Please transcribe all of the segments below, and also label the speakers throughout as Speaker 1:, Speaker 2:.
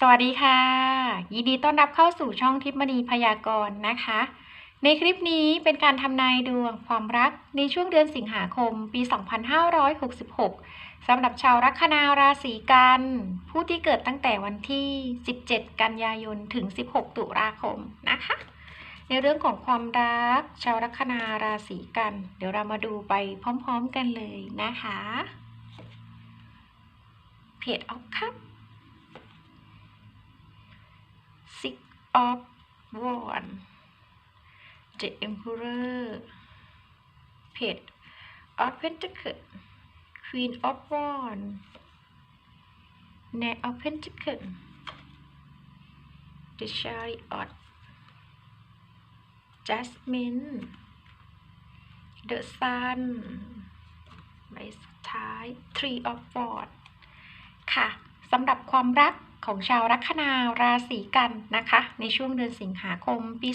Speaker 1: สวัสดีค่ะ ยินดีต้อนรับเข้าสู่ช่องทิพย์มณีพยากรณ์นะคะ ในคลิปนี้เป็นการทำนายดวงความรักในช่วงเดือนสิงหาคมปี 2566สำหรับชาวลัคนาราศีกัน ผู้ที่เกิดตั้งแต่วันที่ 17 กันยายนถึง 16 ตุลาคมนะคะ ในเรื่องของความรักชาวลัคนาราศีกัน เดี๋ยวเรามาดูไปพร้อม ๆ กันเลยนะคะ เพจออฟครับ of Wands The Emperor Page of Pentacles Queen of Wands Knight of Pentacles The Chariot Jasmine The Sun ใบสุดท้าย Three of Wands ค่ะสำหรับความรัก ของชาวลัคนาราศีกันนะคะ ในช่วงเดือนสิงหาคมปี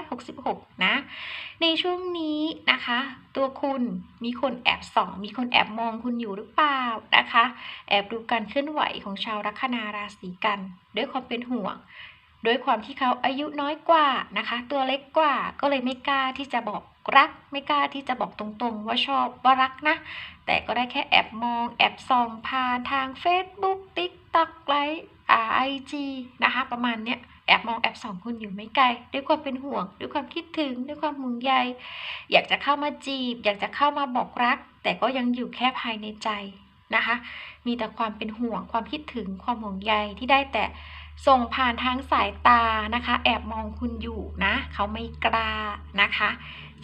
Speaker 1: 2566 นะ ในช่วงนี้นะคะ ตัวคุณมีคนแอบส่อง มีคนแอบมองคุณอยู่หรือเปล่านะคะ แอบดูการเคลื่อนไหวของชาวลัคนาราศีกัน ด้วยความเป็นห่วงด้วยความที่เขาอายุน้อยกว่านะคะ ตัวเล็กกว่าก็เลยไม่กล้าที่จะบอกรัก ไม่กล้าที่จะบอกตรงๆ ว่าชอบว่ารักนะ แต่ก็ได้แค่แอบมอง แอบส่องผ่านทาง Facebook TikTok ไลฟ์ไอจีนะคะ ประมาณเนี้ยแอบมองแอบส่องคุณอยู่ไม่ไกล ด้วยความเป็นห่วง ด้วยความคิดถึง ด้วยความห่วงใย อยากจะเข้ามาจีบ อยากจะเข้ามาบอกรัก แต่ก็ยังอยู่แค่ภายในใจนะคะ มีแต่ความเป็นห่วง ความคิดถึง ความห่วงใยที่ได้แต่ส่งผ่านทางสายตานะคะ แอบมองคุณอยู่นะ เขาไม่กล้านะคะ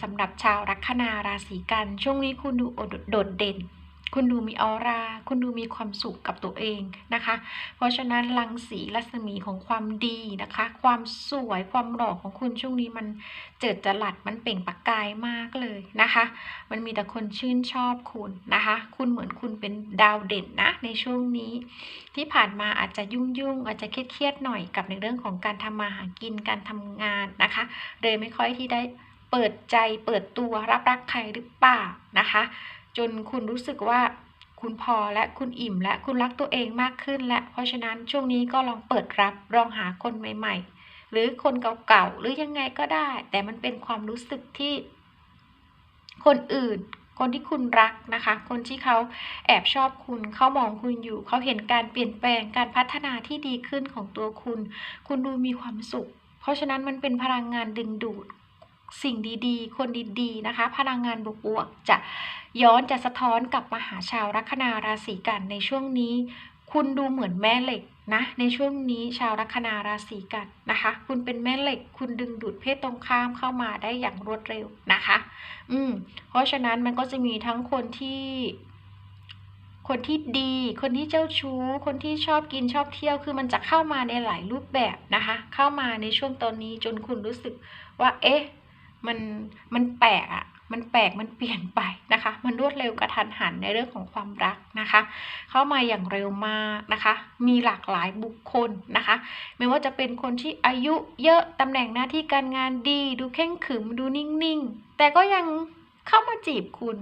Speaker 1: สำหรับชาวลัคนาราศีกัน ช่วงนี้คุณดูโดดเด่น คุณดูมีออร่า คุณดูมีความสุขกับตัวเองนะคะ เพราะฉะนั้นรังสีรัศมีของความดีนะคะ ความสวยความหล่อของคุณช่วงนี้มันเจิดจรัสมันเปล่งประกายมากเลยนะคะ มันมีแต่คนชื่นชอบคุณนะคะ คุณเหมือนคุณเป็นดาวเด่นนะในช่วงนี้ ที่ผ่านมาอาจจะยุ่งยุ่งอาจจะเครียดๆหน่อยกับในเรื่องของการทำมาหากินการทำงานนะคะเลยไม่ค่อยที่ได้เปิดใจเปิดตัวรับรักใครหรือเปล่านะคะ จนคุณรู้สึกว่าคุณพอและคุณอิ่มและคุณรักตัวเองมากขึ้น และเพราะฉะนั้นช่วงนี้ก็ลองเปิดรับลองหาคนใหม่ ๆ หรือคนเก่าๆหรือยังไงก็ได้ แต่มันเป็นความรู้สึกที่ คนอื่น คนที่คุณรักนะคะ คนที่เขาแอบชอบคุณเขามองคุณอยู่เขาเห็นการเปลี่ยนแปลงการพัฒนาที่ดีขึ้นของตัวคุณ คุณดูมีความสุข เพราะฉะนั้นมันเป็นพลังงานดึงดูด สิ่งดีๆ คนดีๆนะคะ พลังงานบวกๆจะย้อนจะสะท้อนกลับมาหาชาวลัคนาราศีกันในช่วงนี้ คุณดูเหมือนแม่เหล็กนะในช่วงนี้ชาวลัคนาราศีกันนะคะ คุณเป็นแม่เหล็ก คุณดึงดูดเพศตรงข้ามเข้ามาได้อย่างรวดเร็วนะคะ อืมเพราะฉะนั้นมันก็จะมีทั้งคนที่คนที่ดี คนที่เจ้าชู้ คนที่ชอบกินชอบเที่ยว คือมันจะเข้ามาในหลายรูปแบบนะคะ เข้ามาในช่วงตอนนี้จนคุณรู้สึกว่า เอ๊ะ มันมันแปลกอะมันแปลกมันเปลี่ยนไปนะคะ มันรวดเร็วกระทันหันในเรื่องของความรักนะคะ เข้ามาอย่างเร็วมากนะคะ มีหลากหลายบุคคลนะคะ ไม่ว่าจะเป็นคนที่อายุเยอะตำแหน่งหน้าที่การงานดี ดูเข่งขึมดูนิ่งๆ แต่ก็ยังเข้ามาจีบคุณ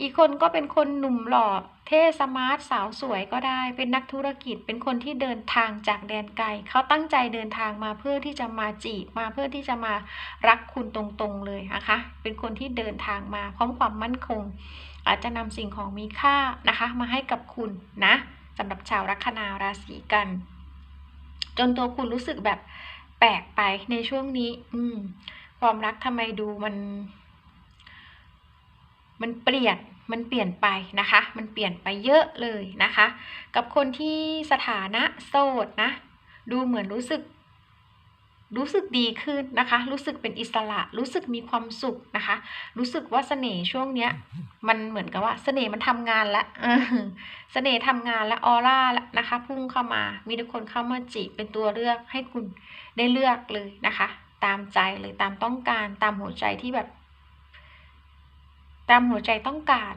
Speaker 1: อีกคนก็เป็นคนหนุ่มหล่อ เท่สมาร์ทสาวสวยก็ได้ เป็นนักธุรกิจ เป็นคนที่เดินทางจากแดนไกล เขาตั้งใจเดินทางมาเพื่อที่จะมาจีบ มาเพื่อที่จะมารักคุณตรงๆเลยนะคะ เป็นคนที่เดินทางมาพร้อมความมั่นคง อาจจะนำสิ่งของมีค่านะคะ มาให้กับคุณนะสำหรับชาวลัคนาราศีกัน จนตัวคุณรู้สึกแบบแปลกไปในช่วงนี้ อืม ความรักทำไมดูมัน มันเปลี่ยน มันเปลี่ยนไปนะคะ มันเปลี่ยนไปเยอะเลยนะคะ กับคนที่สถานะโสดนะ ดูเหมือนรู้สึก รู้สึกดีขึ้นนะคะ รู้สึกเป็นอิสระ รู้สึกมีความสุขนะคะ รู้สึกว่าเสน่ห์ช่วงเนี้ย มันเหมือนกับว่าเสน่ห์มันทำงานแล้วเออเสน่ห์ทำงานและออร่าแล้วนะคะ พุ่งเข้ามา มีทุกคนเข้ามาจีบเป็นตัวเลือกให้คุณได้เลือกเลยนะคะ ตามใจเลยตามต้องการตามหัวใจที่แบบ ตามหัวใจต้องการ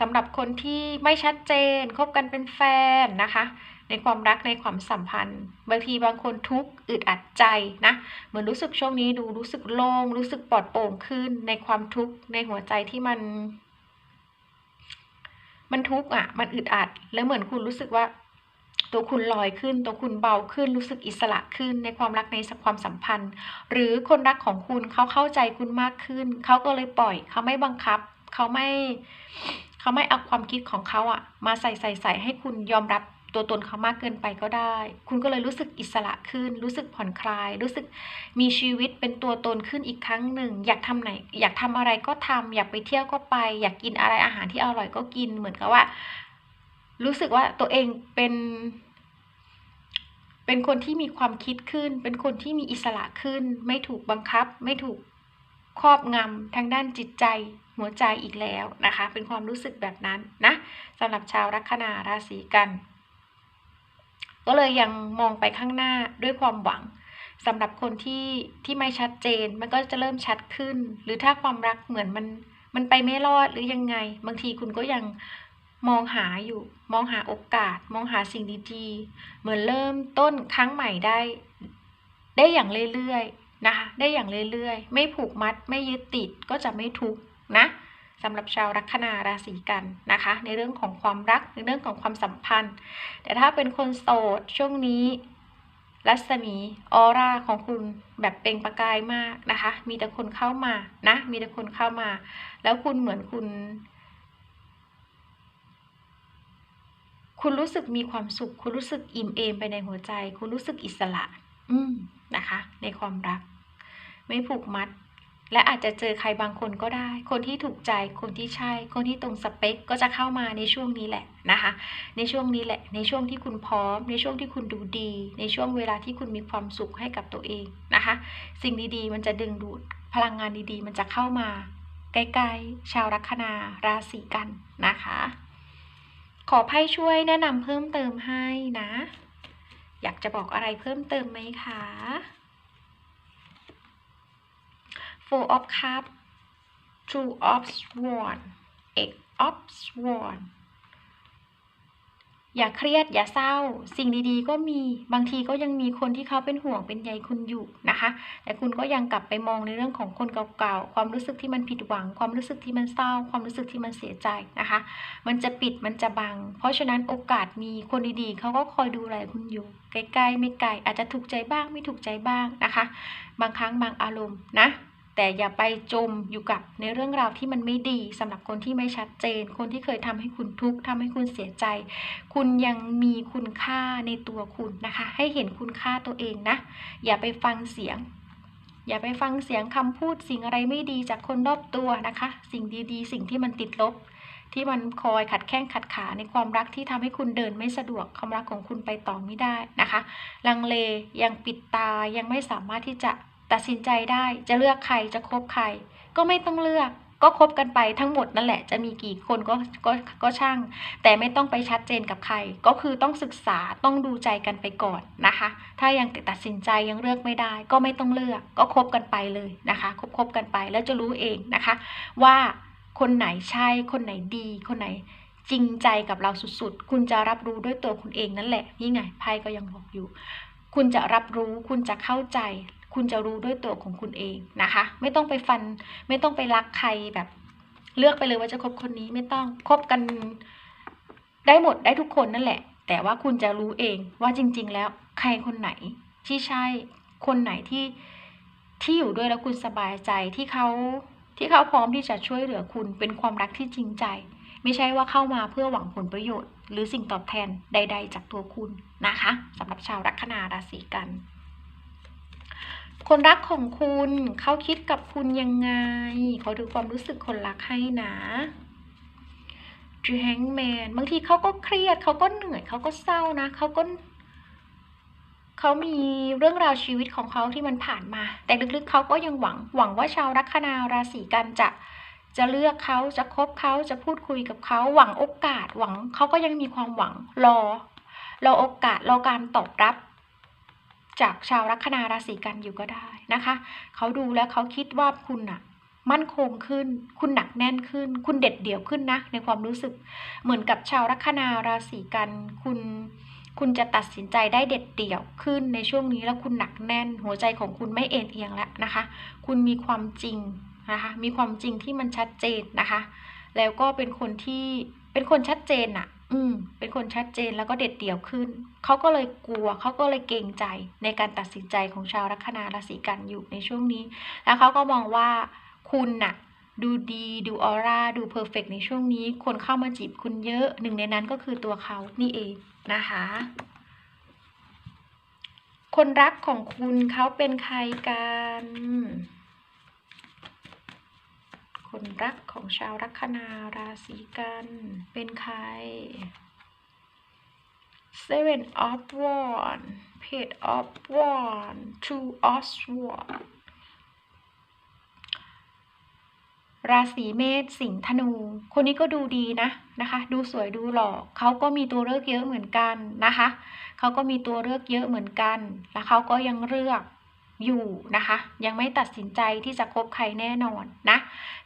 Speaker 1: สำหรับคนที่ไม่ชัดเจนคบกันเป็นแฟนนะคะ ในความรักในความสัมพันธ์ บางทีบางคนทุกข์อึดอัดใจนะเหมือนรู้สึกช่วงนี้ดูรู้สึกโล่งรู้สึกปลอดโปร่งขึ้นในความทุกข์ในหัวใจที่มัน มันทุกข์อะ มันอึดอัด แล้วเหมือนคุณรู้สึกว่า ตัวคุณลอยขึ้น ตัวคุณเบาขึ้น รู้สึกอิสระขึ้นในความรักในความสัมพันธ์ หรือคนรักของคุณเขาเข้าใจคุณมากขึ้น เขาก็เลยปล่อย เขาไม่บังคับ เขาไม่ เขาไม่เอาความคิดของเขาอะมาใส่ใส่ใส่ให้คุณยอมรับตัวตนเขามากเกินไปก็ได้ คุณก็เลยรู้สึกอิสระขึ้น รู้สึกผ่อนคลาย รู้สึกมีชีวิตเป็นตัวตนขึ้นอีกครั้งหนึ่ง อยากทำไหน อยากทำอะไรก็ทำอยากไปเที่ยวก็ไป อยากกินอะไรอาหารที่อร่อยก็กิน เหมือนกับว่า รู้สึกว่าตัวเองเป็น เป็นคนที่มีความคิดขึ้น เป็นคนที่มีอิสระขึ้น ไม่ถูกบังคับ ไม่ถูกครอบงำทางด้านจิตใจหัวใจอีกแล้วนะคะ เป็นความรู้สึกแบบนั้นนะสำหรับชาวลัคนาราศีกัน ก็เลยยังมองไปข้างหน้าด้วยความหวังสำหรับคนที่ที่ไม่ชัดเจนมันก็จะเริ่มชัดขึ้น หรือถ้าความรักเหมือนมันมันไปไม่รอดหรือยังไง บางทีคุณก็ยัง มองหาอยู่ มองหาโอกาส มองหาสิ่งดีๆ เหมือนเริ่มต้นครั้งใหม่ได้ ได้อย่างเรื่อยๆนะคะ ได้อย่างเรื่อยๆ ไม่ผูกมัด ไม่ยึดติด ก็จะไม่ทุกข์นะสำหรับชาวลัคนาราศีกันนะคะ ในเรื่องของความรัก ในเรื่องของความสัมพันธ์ แต่ถ้าเป็นคนโสดช่วงนี้ รัศมีออร่าของคุณแบบเปล่งประกายมากนะคะ มีแต่คนเข้ามานะ มีแต่คนเข้ามา แล้วคุณเหมือนคุณ คุณรู้สึกมีความสุข คุณรู้สึกอิ่มเอมไปในหัวใจ คุณรู้สึกอิสระ อืมนะคะ ในความรัก ไม่ผูกมัด และอาจจะเจอใครบางคนก็ได้ คนที่ถูกใจ คนที่ใช่ คนที่ตรงสเปคก็จะเข้ามาในช่วงนี้แหละนะคะ ในช่วงนี้แหละ ในช่วงที่คุณพร้อม ในช่วงที่คุณดูดี ในช่วงเวลาที่คุณมีความสุขให้กับตัวเองนะคะ สิ่งดีๆ มันจะดึงดูด พลังงานดีๆ มันจะเข้ามาใกล้ๆ ชาวลัคนาราศีกันนะคะ ขอไพ่ช่วยแนะนำเพิ่มเติมให้นะ อยากจะบอกอะไรเพิ่มเติมไหมคะ Four of Cups Two of Swords Eight of Swords อย่าเครียดอย่าเศร้า สิ่งดีๆ ก็มีบางทีก็ยังมีคนที่เขาเป็นห่วงเป็นใยคุณอยู่นะคะ แต่คุณก็ยังกลับไปมองในเรื่องของคนเก่าๆ ความรู้สึกที่มันผิดหวัง ความรู้สึกที่มันเศร้า ความรู้สึกที่มันเสียใจนะคะ มันจะปิดมันจะบัง เพราะฉะนั้นโอกาสมีคนดีๆ เขาก็คอยดูแลคุณอยู่ใกล้ๆไม่ไกลอาจจะถูกใจบ้างไม่ถูกใจบ้างนะคะ บางครั้งบางอารมณ์นะ แต่อย่าไปจมอยู่กับในเรื่องราวที่มันไม่ดีสำหรับคนที่ไม่ชัดเจน คนที่เคยทำให้คุณทุกข์ทำให้คุณเสียใจ คุณยังมีคุณค่าในตัวคุณนะคะ ให้เห็นคุณค่าตัวเองนะ อย่าไปฟังเสียง อย่าไปฟังเสียงคำพูดสิ่งอะไรไม่ดีจากคนรอบตัวนะคะ สิ่งดีๆ สิ่งที่มันติดลบ ที่มันคอยขัดแข้งขัดขาในความรักที่ทำให้คุณเดินไม่สะดวกความรักของคุณไปต่อไม่ได้นะคะ ลังเลยังปิดตายังไม่สามารถที่จะ ตัดสินใจได้จะเลือกใครจะคบใคร ก็ไม่ต้องเลือกก็คบกันไปทั้งหมดนั่นแหละจะมีกี่คนก็ก็ก็ช่าง แต่ไม่ต้องไปชัดเจนกับใคร ก็คือต้องศึกษาต้องดูใจกันไปก่อนนะคะ ถ้ายังตัดสินใจยังเลือกไม่ได้ ก็ไม่ต้องเลือกก็คบกันไปเลยนะคะคบคบกันไปแล้วจะรู้เองนะคะ ว่าคนไหนใช่คนไหนดี คนไหนจริงใจกับเราสุดๆ คุณจะรับรู้ด้วยตัวคุณเองนั่นแหละนี่ไงไพ่ก็ยังบอกอยู่ คุณจะรับรู้คุณจะเข้าใจ คุณจะรู้ด้วยตัวของคุณเองนะคะ ไม่ต้องไปฟัน ไม่ต้องไปรักใครแบบ เลือกไปเลยว่าจะคบคนนี้ไม่ต้องคบกันได้หมดได้ทุกคนนั่นแหละ แต่ว่าคุณจะรู้เองว่าจริง ๆ แล้วใครคนไหนที่ใช่คนไหนที่ที่อยู่ด้วยแล้วคุณสบายใจที่เขาที่เขาพร้อมที่จะช่วยเหลือคุณเป็นความรักที่จริงใจ ไม่ใช่ว่าเข้ามาเพื่อหวังผลประโยชน์ หรือสิ่งตอบแทนใด ๆ จากตัวคุณนะคะสำหรับชาวลัคนาราศีกัน คนรักของคุณเขาคิดกับคุณยังไง ขอดูความรู้สึกคนรักให้นะจูแฮงแมนบางทีเขาก็เครียดเขาก็เหนื่อยเขาก็เศร้านะเขาก็เขามีเรื่องราวชีวิตของเขาที่มันผ่านมา แต่ลึกๆเขาก็ยังหวังหวังว่าชาวลัคนาราศีกันจะจะเลือกเขาจะคบเขาจะพูดคุยกับเขาหวังโอกาสหวังเขาก็ยังมีความหวังรอรอโอกาสรอการตอบรับ จากชาวลัคนาราศีกันอยู่ก็ได้นะคะเขาดูแล้วเขาคิดว่าคุณอะมั่นคงขึ้น คุณหนักแน่นขึ้น คุณเด็ดเดี่ยวขึ้นนะ ในความรู้สึกเหมือนกับชาวลัคนาราศีกัน คุณ คุณจะตัดสินใจได้เด็ดเดี่ยวขึ้นในช่วงนี้แล้วคุณหนักแน่น หัวใจของคุณไม่เอ็นเอียงแล้วนะคะ คุณมีความจริงนะคะ มีความจริงที่มันชัดเจนนะคะ แล้วก็เป็นคนที่เป็นคนชัดเจนอะ อืม เป็นคนชัดเจนแล้วก็เด็ดเดี่ยวขึ้น เขาก็เลยกลัว เขาก็เลยเกรงใจในการตัดสินใจของชาวลัคนาราศีกันอยู่ในช่วงนี้ แล้วเขาก็มองว่าคุณน่ะ ดูดี ดูออร่า ดูเพอร์เฟกในช่วงนี้ คนเข้ามาจีบคุณเยอะ หนึ่งในนั้นก็คือตัวเขานี่เองนะคะ คนรักของคุณเขาเป็นใครกัน คนรักของชาวลัคนาราศีกัน เป็นใคร Seven of Wands Page of Wands Two of Swords ราศีเมษสิงห์ธนู คนนี้ก็ดูดีนะนะคะ ดูสวยดูหล่อเขาก็มีตัวเลือกเยอะเหมือนกันนะคะเขาก็มีตัวเลือกเยอะเหมือนกัน แล้วเขาก็ยังเลือก อยู่นะคะ ยังไม่ตัดสินใจที่จะคบใครแน่นอนนะ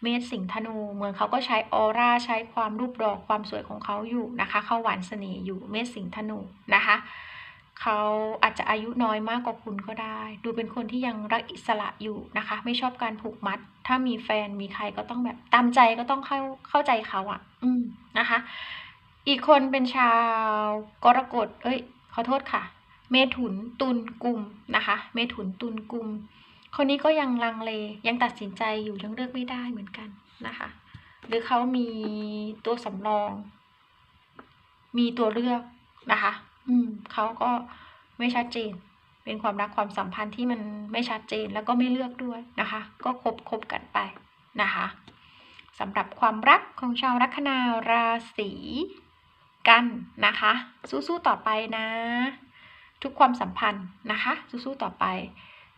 Speaker 1: เมษสิงห์ธนูเหมือนเขาก็ใช้ออร่าใช้ความรูปรอกความสวยของเขาอยู่นะคะเขาหวานเสน่ห์อยู่เมษสิงห์ธนูนะคะเขาอาจจะอายุน้อยมากกว่าคุณก็ได้ ดูเป็นคนที่ยังรักอิสระอยู่นะคะ ไม่ชอบการผูกมัด ถ้ามีแฟนมีใครก็ต้องแบบตามใจก็ต้องเข้าเข้าใจเขาอะ่ะ อืมนะคะ อีกคนเป็นชาวกรกฎเอ้ยขอโทษค่ะ เมถุนตุลกุมนะคะ เมถุนตุลกุมคนนี้ก็ยังลังเลยังตัดสินใจอยู่ยังเลือกไม่ได้เหมือนกันนะคะ หรือเขามีตัวสำรอง มีตัวเลือกนะคะ อืมเขาก็ไม่ชัดเจน เป็นความรักความสัมพันธ์ที่มันไม่ชัดเจนแล้วก็ไม่เลือกด้วยนะคะ ก็คบคบกันไปนะคะสำหรับความรักของชาวลัคนาราศีกันนะคะ สู้ๆต่อไปนะ ทุกความสัมพันธ์นะคะ สู้ๆต่อไป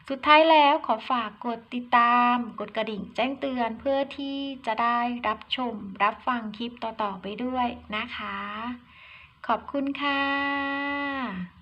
Speaker 1: สุดท้ายแล้วขอฝากกดติดตาม กดกระดิ่งแจ้งเตือนเพื่อที่จะได้รับชม รับฟังคลิปต่อๆไปด้วยนะคะ ขอบคุณค่ะ